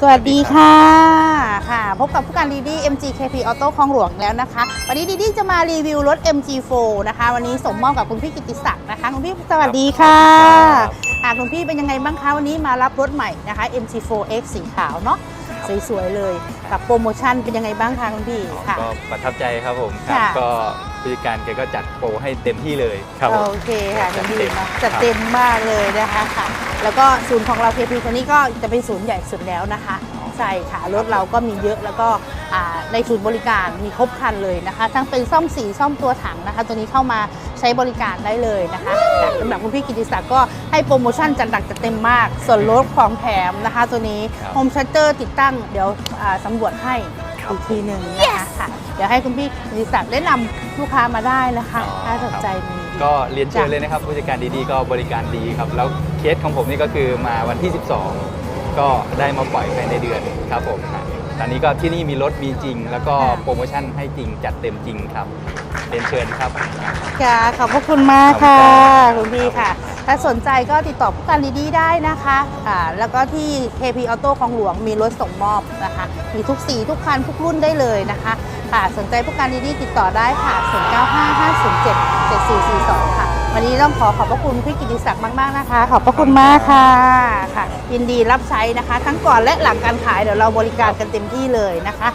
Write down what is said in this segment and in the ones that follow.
สวัสดีค่ะค่ะ พบกับผู้การดีดี MGKP Auto คลองหลวงแล้วนะคะ วันนี้ดีดีจะมารีวิวรถ MG4 นะคะ วันนี้ส่งมอบกับคุณพี่กิติศักดิ์นะคะคุณพี่สวัสดีค่ะครับอ่าคุณพี่เป็นยังไงบ้างคะวันนี้มารับรถใหม่นะคะ MG4X สีขาวเนาะสวยๆเลยกับโปรโมชั่นเป็นยังไงบ้างคะคุณพี่ค่ะก็ประทับใจครับผมครับค่ะก็ ผู้จัดการแกก็จัดโปรให้เต็มที่เลยครับผม โอเคค่ะคุณพี่จัดเต็มเนาะจัดเต็มมากเลยนะคะค่ะ แล้วก็ศูนย์ของเรา KP ตัวนี้ก็จะเป็นศูนย์ใหญ่สุดแล้วนะคะ ใช่ค่ะ รถเราก็มีเยอะแล้วก็อ่าในศูนย์บริการมีครบครันเลยนะคะ ทั้งเป็นซ่อมสีซ่อมตัวถังนะคะ ตัวนี้เข้ามาใช้บริการได้เลยนะคะแต่สำหรับคุณพี่กิติศักดิ์ก็ให้โปรโมชั่นจัดหนักจัดเต็มมาก ส่วนลดของแถมนะคะ ตัวนี้ครับ โฮมชัตเตอร์ติดตั้งเดี๋ยวอ่าสำรวจให้ครับอีกทีหนึ่งนะคะ ค่ะ เดี๋ยวให้คุณพี่กิติศักดิ์แนะนำลูกค้ามาได้นะคะอ๋อ ถ้าสนใจมี ก็เรียนเชิญจ้ะ เลยนะครับผู้จัดการดีๆ ก็บริการดีครับ แล้วเคสของผมนี่ก็คือมาวันที่ 12 ก็ได้มาปล่อยภายในเดือนครับผมฮะตอนนี้ก็ที่นี่มีรถมีจริง แล้วก็โปรโมชั่นให้จริงจัดเต็มจริงครับเรียนเชิญครับ ค่ะขอบพระคุณมากค่ะ ขอบคุณครับ คุณพี่ค่ะ ถ้าสนใจก็ติดต่อผู้การดีๆได้นะคะอ่าแล้วก็ที่ KP Auto คลองหลวงมีรถส่งมอบนะคะ มีทุกสีทุกคันทุกรุ่นได้เลยนะคะค่ะสนใจผู้การดีๆติดต่อได้ค่ะ 0955077442 ค่ะ วันนี้ต้องขอขอบพระคุณพี่กิติศักดิ์มากๆนะคะ ขอบพระคุณมากค่ะค่ะ ยินดีรับใช้นะคะ ทั้งก่อนและหลังการขายเดี๋ยวเราบริการกันเต็มที่เลยนะคะ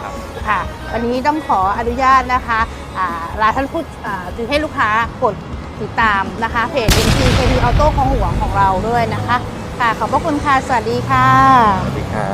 ค่ะ วันนี้ต้องขออนุญาตนะคะอ่าลาท่านผู้อ่าจึงให้ลูกค้ากด ติดตามนะคะ เพจ MC KP Auto ของหลวงของเราด้วยนะคะ ค่ะ ขอบพระคุณค่ะ สวัสดีค่ะ สวัสดีครับ